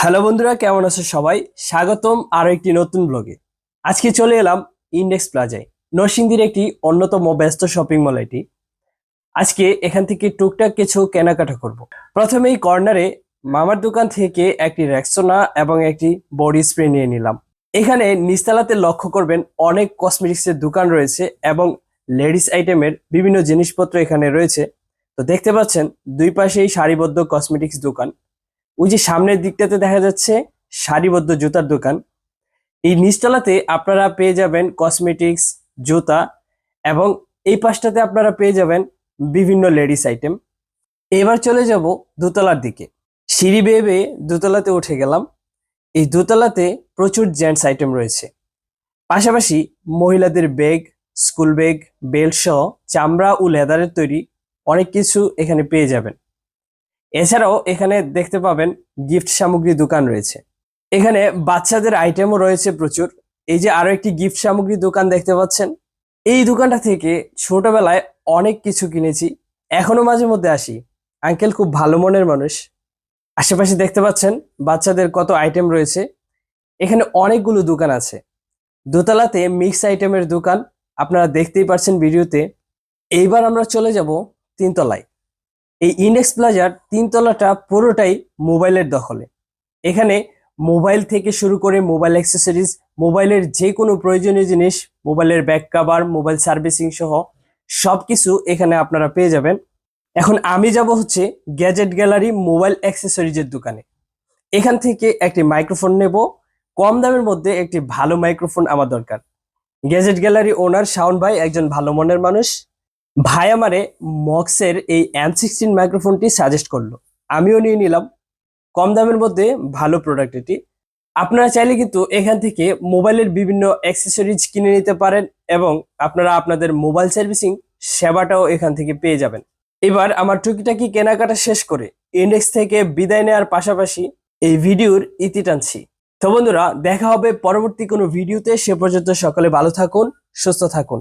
Hello বন্ধুরা, কেমন আছো সবাই? স্বাগতম আরও একটি নতুন ব্লগে আজকে চলে এলাম ইন্ডেক্স প্লাজায় নরসিংদীর একটি অন্যতম ব্যস্ত শপিং মল এটি। আজকে এখান থেকে টুকটাক কিছু কেনাকাটা করব। প্রথমেই কর্নারে মামার দোকান থেকে একটি রেক্সোনা এবং একটি বডি স্প্রে নিয়ে নিলাম। এখানে নিস্তালাতে লক্ষ্য করবেন অনেক কসমেটিক্সের দোকান রয়েছে এবং লেডিস আইটেমের বিভিন্ন জিনিসপত্র এখানে রয়েছে। তো দেখতে পাচ্ছেন, দুই পাশেই সারিবদ্ধ কসমেটিক্স দোকান। ওই যে সামনের দিকটাতে দেখা যাচ্ছে সারিবদ্ধ জুতার দোকান। এই নিচতলাতে আপনারা পেয়ে যাবেন কসমেটিক্স জুতা এবং এই পাশটাতে আপনারা পেয়ে যাবেন বিভিন্ন লেডিস আইটেম এবার চলে যাব দোতলার দিকে। সিঁড়ি বেয়ে বেয়ে দোতলাতে উঠে গেলাম। এই দোতলাতে প্রচুর জেন্টস আইটেম রয়েছে। পাশাপাশি মহিলাদের ব্যাগ স্কুল ব্যাগ বেল্ট সহ চামড়া ও লেদারের তৈরি অনেক কিছু এখানে পেয়ে যাবেন। এছাড়াও এখানে দেখতে পাবেন গিফট সামগ্রী দোকান রয়েছে। এখানে বাচ্চাদের আইটেমও রয়েছে প্রচুর। এই যে আরও একটি গিফট সামগ্রী দোকান দেখতে পাচ্ছেন। এই দোকানটা থেকে ছোটবেলায় অনেক কিছু কিনেছি। এখনও মাঝে মধ্যে আসি। আঙ্কেল খুব ভালো মনের মানুষ। আশেপাশে দেখতে পাচ্ছেন বাচ্চাদের কত আইটেম রয়েছে। এখানে অনেকগুলো দোকান আছে। দোতলাতে মিক্স আইটেমের দোকান। আপনারা দেখতেই পাচ্ছেন ভিডিওতে। এইবার আমরা চলে যাব তিনতলায়। এই ইন্ডেক্স প্লাজার তিনতলাটা পুরোটাই মোবাইলের দখলে। এখানে মোবাইল থেকে শুরু করে মোবাইল অ্যাক্সেসরিজ মোবাইলের যে কোনো প্রয়োজনীয় জিনিস মোবাইলের ব্যাক কাভার মোবাইল সার্ভিসিং সহ সবকিছু এখানে আপনারা পেয়ে যাবেন। এখন আমি যাব হচ্ছে গ্যাজেট গ্যালারি মোবাইল অ্যাক্সেসরিজের দোকানে। এখান থেকে একটি মাইক্রোফোন নেব। কম দামের মধ্যে একটি ভালো মাইক্রোফোন আমার দরকার। গ্যাজেট গ্যালারি ওনার শাওন ভাই একজন ভালো মনের মানুষ। ভাই আমারে মক্সের এই এম সিক্সটিন মাইক্রোফোনটি সাজেস্ট করল। আমিও নিয়ে নিলাম। কম দামের মধ্যে ভালো প্রোডাক্ট এটি। আপনারা চাইলে কিন্তু এখান থেকে মোবাইলের বিভিন্ন অ্যাক্সেসরিজ কিনে নিতে পারেন এবং আপনারা আপনাদের মোবাইল সার্ভিসিং সেবাটাও এখান থেকে পেয়ে যাবেন। এবার আমার টুকিটাকি কেনাকাটা শেষ করে ইন্ডেক্স থেকে বিদায় নেওয়ার পাশাপাশি এই ভিডিওর ইতি টানছি। তো বন্ধুরা, দেখা হবে পরবর্তী কোনো ভিডিওতে। সে পর্যন্ত সকলে ভালো থাকুন, সুস্থ থাকুন।